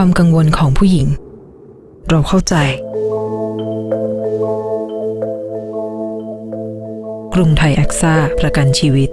ความกังวลของผู้หญิง เราเข้าใจ กรุงไทยแอคซ่าประกันชีวิต